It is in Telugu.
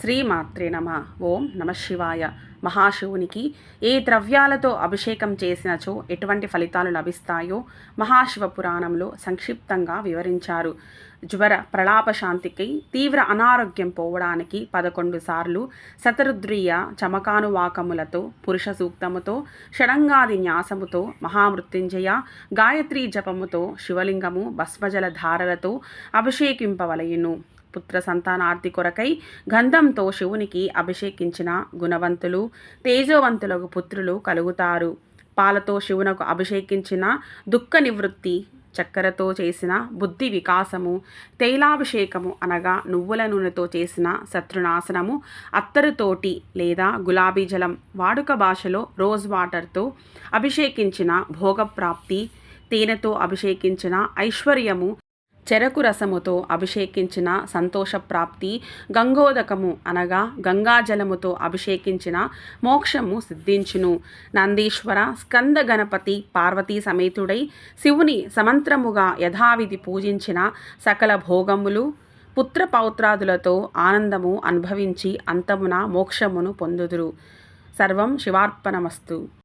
శ్రీమాత్రే నమ. ఓం నమ శివాయ. మహాశివునికి ఏ ద్రవ్యాలతో అభిషేకం చేసినచో ఎటువంటి ఫలితాలు లభిస్తాయో మహాశివ పురాణంలో సంక్షిప్తంగా వివరించారు. జ్వర ప్రలాపశాంతికి తీవ్ర అనారోగ్యం పోవడానికి పదకొండు సార్లు శతరుద్రీయ చమకానువాకములతో పురుష సూక్తముతో షడంగాది న్యాసముతో మహామృత్యుంజయ గాయత్రీ జపముతో శివలింగము భస్మజల ధారలతో అభిషేకింపవలయును. పుత్ర సంతానార్థి కొరకై గంధంతో శివునికి అభిషేకించిన గుణవంతులు తేజోవంతులకు పుత్రులు కలుగుతారు. పాలతో శివునకు అభిషేకించిన దుఃఖ నివృత్తి చక్కెరతో చేసిన బుద్ధి వికాసము తైలాభిషేకము అనగా నువ్వుల నూనెతో చేసిన శత్రునాశనము అత్తరుతోటి లేదా గులాబీ జలం వాడుక భాషలో రోజ్ వాటర్తో అభిషేకించిన భోగప్రాప్తి తేనెతో అభిషేకించిన ఐశ్వర్యము చెరకు రసముతో అభిషేకించిన సంతోషప్రాప్తి గంగోదకము అనగా గంగాజలముతో అభిషేకించిన మోక్షము సిద్ధించును. నందీశ్వర స్కంద గణపతి పార్వతీ సమేతుడై శివుని సమంత్రముగా యథావిధి పూజించిన సకల భోగములు పుత్ర పౌత్రాదులతో ఆనందము అనుభవించి అంతమున మోక్షమును పొందుదురు. సర్వం శివార్పణమస్తు.